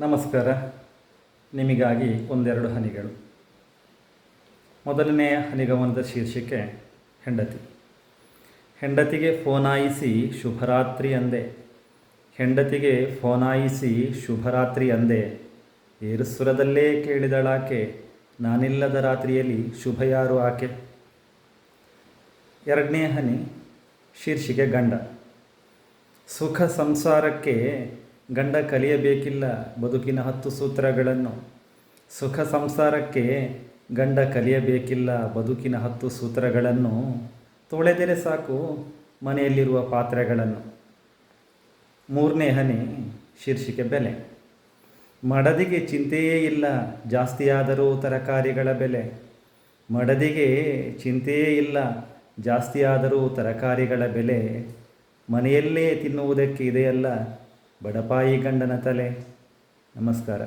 ನಮಸ್ಕಾರ. ನಿಮಗಾಗಿ ಒಂದೆರಡು ಹನಿಗಳು. ಮೊದಲನೆಯ ಹನಿಗಮನದ ಶೀರ್ಷಿಕೆ, ಹೆಂಡತಿ. ಹೆಂಡತಿಗೆ ಫೋನಾಯಿಸಿ ಶುಭರಾತ್ರಿ ಅಂದೆ. ಹೆಂಡತಿಗೆ ಫೋನಾಯಿಸಿ ಶುಭರಾತ್ರಿ ಅಂದೆ. ಏರುಸುರದಲ್ಲೇ ಕೇಳಿದಳಾಕೆ, ನಾನಿಲ್ಲದ ರಾತ್ರಿಯಲ್ಲಿ ಶುಭ ಯಾರು ಆಕೆ? ಎರಡನೇ ಹನಿ, ಶೀರ್ಷಿಕೆ ಗಂಡ. ಸುಖ ಸಂಸಾರಕ್ಕೆ ಗಂಡ ಕಲಿಯಬೇಕಿಲ್ಲ ಬದುಕಿನ ಹತ್ತು ಸೂತ್ರಗಳನ್ನು. ಸುಖ ಸಂಸಾರಕ್ಕೆ ಗಂಡ ಕಲಿಯಬೇಕಿಲ್ಲ ಬದುಕಿನ ಹತ್ತು ಸೂತ್ರಗಳನ್ನು. ತೊಳೆದರೆ ಸಾಕು ಮನೆಯಲ್ಲಿರುವ ಪಾತ್ರೆಗಳನ್ನು. ಮೂರನೇ ಹನಿ, ಶೀರ್ಷಿಕೆ ಬೆಲೆ. ಮಡದಿಗೆ ಚಿಂತೆಯೇ ಇಲ್ಲ, ಜಾಸ್ತಿಯಾದರೂ ತರಕಾರಿಗಳ ಬೆಲೆ. ಮಡದಿಗೆ ಚಿಂತೆಯೇ ಇಲ್ಲ, ಜಾಸ್ತಿಯಾದರೂ ತರಕಾರಿಗಳ ಬೆಲೆ. ಮನೆಯಲ್ಲೇ ತಿನ್ನುವುದಕ್ಕೆ ಇದೆಯಲ್ಲ ಬಡಪಾಯಿ ಗಂಡನ ತಲೆ. ನಮಸ್ಕಾರ.